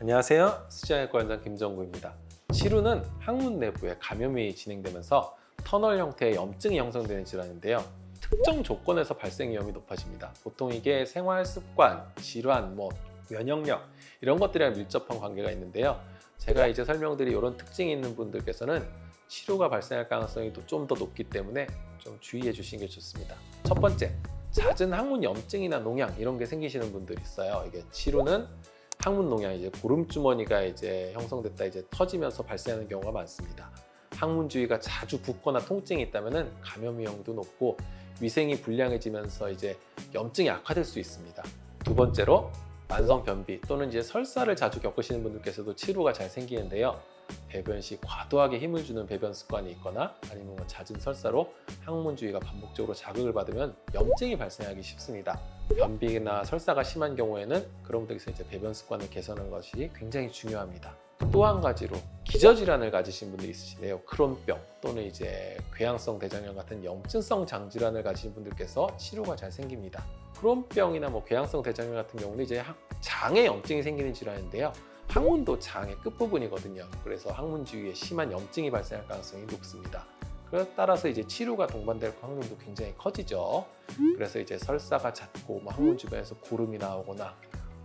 안녕하세요. 수지학과 원장 김정구입니다. 치루는 항문 내부에 감염이 진행되면서 터널 형태의 염증이 형성되는 질환인데요. 특정 조건에서 발생 위험이 높아집니다. 보통 이게 생활 습관, 질환, 뭐 면역력 이런 것들이랑 밀접한 관계가 있는데요. 제가 이제 설명드린 이런 특징이 있는 분들께서는 치료가 발생할 가능성이 좀 더 높기 때문에 좀 주의해 주시는 게 좋습니다. 첫 번째, 잦은 항문 염증이나 농양 이런 게 생기시는 분들 있어요. 이게 치료는 항문 농양 이제 고름 주머니가 이제 형성됐다 이제 터지면서 발생하는 경우가 많습니다. 항문 주위가 자주 붓거나 통증이 있다면은 감염 위험도 높고 위생이 불량해지면서 이제 염증이 악화될 수 있습니다. 두 번째로 만성 변비 또는 이제 설사를 자주 겪으시는 분들께서도 치료가 잘 생기는데요. 배변 시 과도하게 힘을 주는 배변 습관이 있거나 아니면 뭐 잦은 설사로 항문 주위가 반복적으로 자극을 받으면 염증이 발생하기 쉽습니다. 변비나 설사가 심한 경우에는 분들께서 이제 배변 습관을 개선하는 것이 굉장히 중요합니다. 또 한 가지로 기저질환을 가지신 분들이 있으신데요. 크론병 또는 이제 궤양성 대장염 같은 염증성 장질환을 가지신 분들께서 치료가 잘 생깁니다. 크론병이나 뭐 궤양성 대장염 같은 경우는 이제 항- 장에 염증이 생기는 질환인데요. 항문도 장의 끝부분이거든요. 그래서 항문 주위에 심한 염증이 발생할 가능성이 높습니다. 그에 따라서 이제 치료가 동반될 확률도 굉장히 커지죠. 그래서 이제 설사가 잦고 뭐 항문 주변에서 고름이 나오거나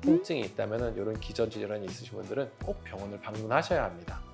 통증이 있다면 이런 기전 질환이 있으신 분들은 꼭 병원을 방문하셔야 합니다.